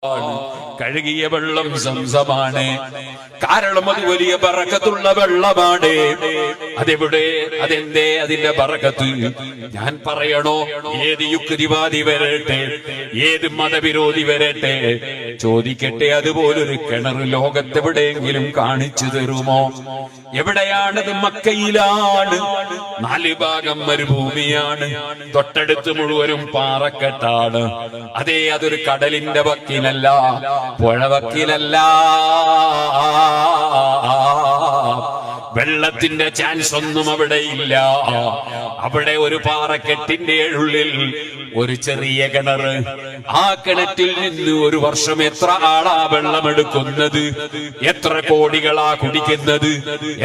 啊你 കഴുകിയ വെള്ളം സംസമാണ്. കാരണം അത് വലിയ പറക്കത്തുള്ള വെള്ളമാണ്. അതെവിടെ? അതെന്തേ അതിന്റെ പറക്കത്ത് ഞാൻ പറയണോ? ഏത് യുക്തിവാദി വരട്ടെ? ഏത് മതവിരോധി വരട്ടെ? ചോദിക്കട്ടെ അതുപോലൊരു കിണർ ലോകത്തെവിടെയെങ്കിലും കാണിച്ചു തരുമോ? എവിടെയാണത്? മക്കയിലാണ്. നാല് ഭാഗം മരുഭൂമിയാണ്. തൊട്ടടുത്ത് മുഴുവനും പാറക്കെട്ടാണ്. അതേ അതൊരു കടലിന്റെ വക്കിലല്ല. പുഴ വക്കിലല്ല വെള്ളത്തിന്റെ ചാൻസ് ഒന്നും അവിടെ ഇല്ല. അവിടെ ഒരു പാറക്കെട്ടിന്റെ ഉള്ളിൽ ഒരു ചെറിയ കിണറ് ആ കിണറ്റിൽ നിന്ന് ഒരു വർഷം എത്ര ആളാ വെള്ളമെടുക്കുന്നത് എത്ര കോടികളാ കുടിക്കുന്നത്?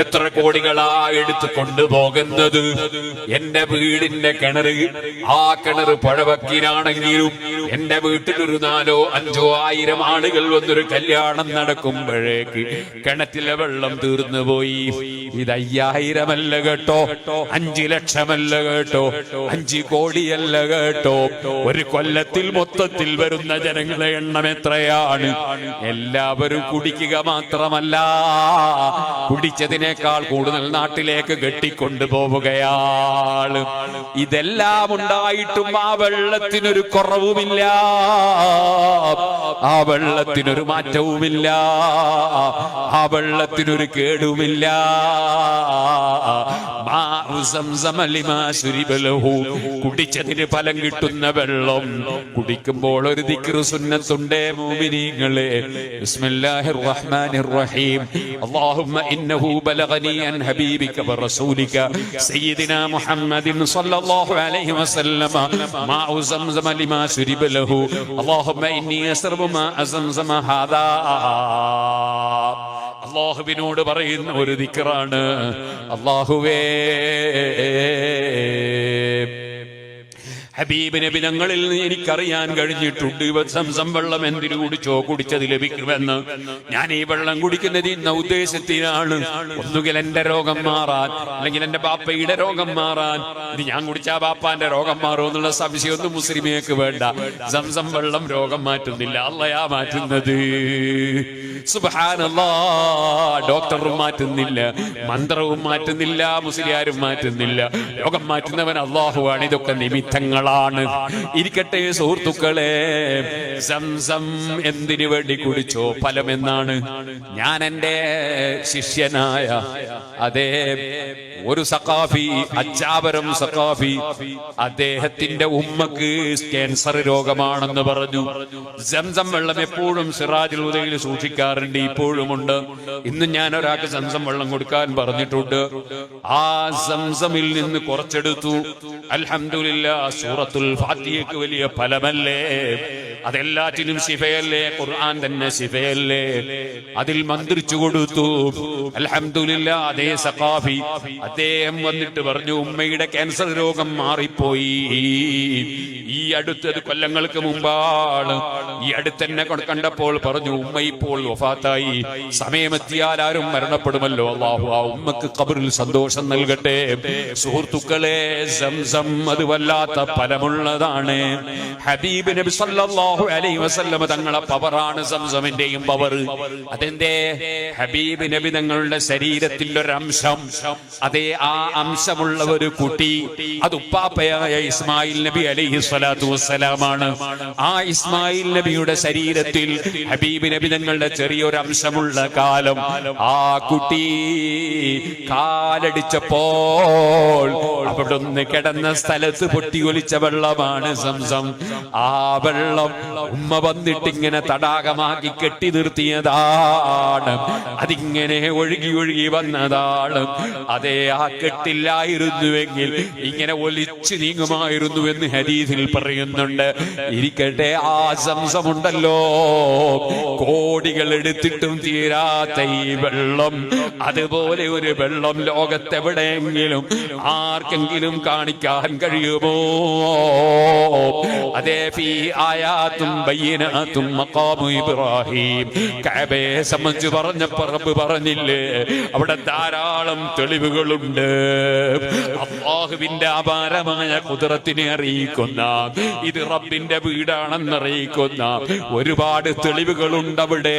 എത്ര കോടികളാ എടുത്ത് കൊണ്ടുപോകുന്നത്? എന്റെ വീടിന്റെ കിണറ് ആ കിണർ പുഴവക്കിനാണെങ്കിലും എന്റെ വീട്ടിലൊരു നാലോ അഞ്ചോ ആയിരം ആളുകൾ വന്നൊരു കല്യാണം നടക്കുമ്പോഴേക്ക് കിണറ്റിലെ വെള്ളം തീർന്നു പോയി ഇത് അയ്യായിരമല്ല കേട്ടോ. അഞ്ചു ലക്ഷമല്ല കേട്ടോ. അഞ്ചു കോടിയല്ല കേട്ടോ. ഒരു കൊല്ലത്തിൽ മൊത്തത്തിൽ വരുന്ന ജനങ്ങളെ എണ്ണം എത്രയാണ്? എല്ലാവരും കുടിക്കുക മാത്രമല്ല. കുടിച്ചതിനേക്കാൾ കൂടുതൽ നാട്ടിലേക്ക് കെട്ടിക്കൊണ്ടു പോവുകയാണ്. ഇതെല്ലാം ഉണ്ടായിട്ടും ആ വെള്ളത്തിനൊരു കുറവുമില്ല. ആ വെള്ളത്തിനൊരു മാറ്റവുമില്ല. ആ വെള്ളത്തിനൊരു കേടുമില്ല. കുടിച്ചതിന് ഫലം കിട്ടുന്ന വെള്ളം. കുടിക്കുമ്പോൾ ഒരു ദിക്റ് സുന്നത്തുണ്ടേ മോമിനീങ്ങളെ. ബിസ്മില്ലാഹിർ റഹ്മാനിർ റഹീം അല്ലാഹുമ്മ ഇന്നഹു അൻ ഹബീബിക സയ്യിദിനാ മുഹമ്മദിൻ സ്വല്ലല്ലാഹു അലൈഹി മാഉ ലിമാ ലഹു അല്ലാഹുമ്മ ഇന്നി മാ അസംസമ ഹാദാ. അള്ളാഹുവിനോട് പറയുന്ന ഒരു ദിക്കറാണ് അള്ളാഹുവേ. ഹബീബ് നബി നിന്ന് എനിക്കറിയാൻ കഴിഞ്ഞിട്ടുണ്ട്. സംസം വെള്ളം എന്തിനു കുടിച്ചോ? കുടിച്ചത് ലഭിക്കുമെന്ന്. ഞാൻ ഈ വെള്ളം കുടിക്കുന്നത് ഇന്ന ഉദ്ദേശത്തിനാണ് ഒന്നുകിൽ എന്റെ രോഗം മാറാൻ അല്ലെങ്കിൽ എന്റെ ബാപ്പയുടെ രോഗം മാറാൻ. ഇത് ഞാൻ കുടിച്ചാ ബാപ്പാന്റെ രോഗം മാറും എന്നുള്ള സംശയമൊന്നും മുസ്ലിമേക്ക് വേണ്ട. സംസം വെള്ളം രോഗം മാറ്റുന്നില്ല. അല്ലയാ മാറ്റുന്നത്. ഡോക്ടറും മാറ്റുന്നില്ല. മന്ത്രവും മാറ്റുന്നില്ല. മുസ്ലിയാരും മാറ്റുന്നില്ല. രോഗം മാറ്റുന്നവൻ അള്ളാഹുവാണ് ഇതൊക്കെ നിമിത്തങ്ങളാണ് ഇരിക്കട്ടെ സുഹൃത്തുക്കളെ സംസം എന്തിനു വേണ്ടി കുടിച്ചോ ഫലമെന്നാണ്. ഞാൻ എന്റെ ശിഷ്യനായ അതേ ഒരു സഖാഫി അച്ചാപരം സഖാഫി അദ്ദേഹത്തിന്റെ ഉമ്മക്ക് ക്യാൻസർ രോഗമാണെന്ന് പറഞ്ഞു. സംസം വെള്ളം എപ്പോഴും സിറാജുൽ ഉദയിൽ സൂക്ഷിക്കാറുണ്ട് ഇപ്പോഴുമുണ്ട്. ഇന്ന് ഞാൻ ഒരാൾക്ക് സംസം വെള്ളം കൊടുക്കാൻ പറഞ്ഞിട്ടുണ്ട്. ആ സംസമിൽ നിന്ന് കുറച്ചെടുത്തു. അൽഹംദുലില്ല സൂറത്തുൽ ഫാത്തിഹയ്ക്ക് വലിയ ഫലമല്ലേ? അതെല്ലാറ്റിനും ശിഫയല്ലേ? ഖുർആൻ തന്നെ ശിഫയല്ലേ? അതിൽ മന്ത്രിച്ചു കൊടുത്തു. അൽഹംദുലില്ല അതേ സഖാഫി അദ്ദേഹം വന്നിട്ട് പറഞ്ഞു ഉമ്മയുടെ ക്യാൻസർ രോഗം മാറിപ്പോയി. ഈ അടുത്തത് കൊല്ലങ്ങൾക്ക് മുമ്പാണ്. ഈ അടുത്തന്നെ കണ്ടപ്പോൾ പറഞ്ഞു ഉമ്മ ഇപ്പോൾ വഫാത്തായി. സമയമെത്തിയാൽ ആരും മരണപ്പെടുമല്ലോ. അള്ളാഹു ആ ഉമ്മക്ക് കബറിൽ സന്തോഷം നൽകട്ടെ. സുഹൃത്തുക്കളെ സംസം അത് വല്ലാത്ത ഫലമുള്ളതാണ്. ഹബീബ് നബി സല്ലല്ലാഹു അലൈഹി വസല്ലമ തങ്ങളെ പവറാണ് സംസമിന്റെയും പവർ. അതെന്തേ? ഹബീബ് നബി തങ്ങളുടെ ശരീരത്തിൽ ഒരു അംശം. അതേ ആ അംശമുള്ള ഒരു കുട്ടി അത് ഉപ്പാപ്പയായ ഇസ്മായിൽ നബി അലൈഹി സ്വലാത്തു വസ്സലാമാണ്. ആ ഇസ്മായിൽ നബിയുടെ ശരീരത്തിൽ ഹബീബ് നബി തങ്ങളുടെ ചെറിയൊരു അംശമുള്ള കാലം ആ കുട്ടി കാലടിച്ചപ്പോൾ അവിടെ ഒന്ന് കിടന്ന സ്ഥലത്ത് പൊട്ടി ഒലിച്ച വെള്ളമാണ് സംസം. ആ വെള്ളം ഉമ്മ വന്നിട്ട് ഇങ്ങനെ തടാകമാക്കി കെട്ടി നിർത്തിയതാണ്. അതിങ്ങനെ ഒഴുകി ഒഴുകി വന്നതാണ്. അതേ ആ കെട്ടില്ലായിരുന്നുവെങ്കിൽ ഇങ്ങനെ ഒലിച്ചു നീങ്ങുമായിരുന്നു എന്ന് ഹരീതിൽ പറയുന്നുണ്ട്. ഇരിക്കട്ടെ ആ സംസമുണ്ടല്ലോ കോടികൾ എടുത്തിട്ടും തീരാത്ത ഈ വെള്ളം. അതുപോലെ ഒരു വെള്ളം ലോകത്തെവിടെയെങ്കിലും ആർക്കെങ്കിലും കാണിക്കാൻ കഴിയുമോ? അതേ ഫീ ആയാ ആയാത്തും ബയ്യനാത്തും മഖാമു ഇബ്രാഹിം. കഅബയെ സംബന്ധിച്ച് പറഞ്ഞ പറമ്പ് പറഞ്ഞില്ലേ? അവിടെ ധാരാളം തെളിവുകളുണ്ട്. അള്ളാഹുവിന്റെ അപാരമായ കുതിരത്തിനെ അറിയിക്കുന്ന ഇത് റബ്ബിന്റെ വീടാണെന്ന് അറിയിക്കുന്ന ഒരുപാട് തെളിവുകളുണ്ട് അവിടെ.